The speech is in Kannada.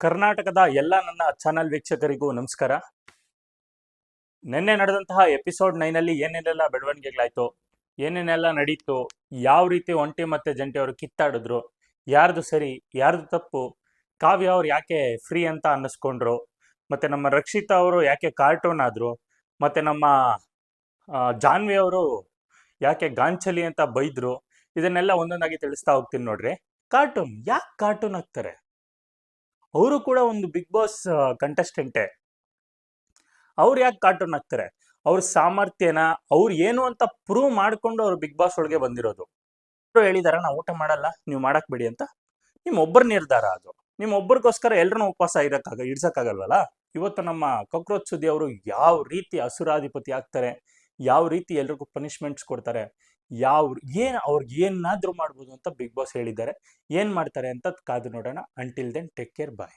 ಕರ್ನಾಟಕದ ಎಲ್ಲ ನನ್ನ ಚಾನಲ್ ವೀಕ್ಷಕರಿಗೂ ನಮಸ್ಕಾರ. ನಿನ್ನೆ ನಡೆದಂತಹ ಎಪಿಸೋಡ್ ನೈನಲ್ಲಿ ಏನೇನೆಲ್ಲ ಬೆಳವಣಿಗೆಗಳಾಯಿತು, ಏನೇನೆಲ್ಲ ನಡೀತು, ಯಾವ ರೀತಿ ಒಂಟಿ ಮತ್ತೆ ಜಂಟಿ ಅವರು ಕಿತ್ತಾಡಿದ್ರು, ಯಾರ್ದು ಸರಿ, ಯಾರ್ದು ತಪ್ಪು, ಕಾವ್ಯ ಅವ್ರು ಯಾಕೆ ಫ್ರೀ ಅಂತ ಅನ್ನಿಸ್ಕೊಂಡ್ರು, ಮತ್ತೆ ನಮ್ಮ ರಕ್ಷಿತಾ ಅವರು ಯಾಕೆ ಕಾರ್ಟೂನ್ ಆದ್ರು, ಮತ್ತೆ ನಮ್ಮ ಜಾನ್ವಿ ಅವರು ಯಾಕೆ ಗಾಂಚಲಿ ಅಂತ ಬೈದ್ರು, ಇದನ್ನೆಲ್ಲ ಒಂದೊಂದಾಗಿ ತಿಳಿಸ್ತಾ ಹೋಗ್ತೀನಿ ನೋಡ್ರಿ. ಕಾರ್ಟೂನ್ ಯಾಕೆ ಕಾರ್ಟೂನ್ ಆಗ್ತಾರೆ ಅವರು ಕೂಡ ಒಂದು ಬಿಗ್ ಬಾಸ್ ಕಂಟೆಸ್ಟೆಂಟೇ ಅವ್ರು ಯಾಕೆ ಕಾರ್ಟೂನ್ ಆಗ್ತಾರೆ ಅವ್ರ ಸಾಮರ್ಥ್ಯನ, ಅವ್ರು ಏನು ಅಂತ ಪ್ರೂವ್ ಮಾಡ್ಕೊಂಡು ಅವ್ರು ಬಿಗ್ ಬಾಸ್ ಒಳಗೆ ಬಂದಿರೋದು. ಅವ್ರು ಹೇಳಿದಾರ ನಾ ಊಟ ಮಾಡಲ್ಲ, ನೀವು ಮಾಡಕ್ ಬಿಡಿ ಅಂತ. ನಿಮ್ಮ ಒಬ್ಬರ ನಿರ್ಧಾರ ಅದು. ನಿಮ್ಮ ಒಬ್ಬರಿಗೋಸ್ಕರ ಎಲ್ರನ್ನೂ ಉಪವಾಸ ಇರಕ್ಕಾಗ, ಇಡ್ಸಕ್ಕಾಗಲ್ವಲ್ಲ? ಇವತ್ತು ನಮ್ಮ ಕಾಕ್ರೋಚ್ ಸುದ್ದಿ ಅವರು ಯಾವ ರೀತಿ ಅಸುರಾಧಿಪತಿ ಆಗ್ತಾರೆ? ಯಾವ ರೀತಿ ಎಲ್ರಿಗೂ ಪನಿಷ್ಮೆಂಟ್ಸ್ ಕೊಡ್ತಾರೆ, ಯಾವ, ಏನು ಅವ್ರಿಗೆ ಏನಾದರೂ ಮಾಡ್ಬೋದು ಅಂತ ಬಿಗ್ ಬಾಸ್ ಹೇಳಿದ್ದಾರೆ. ಏನು ಮಾಡ್ತಾರೆ ಅಂತ ಕಾದು ನೋಡೋಣ. Until then take care bye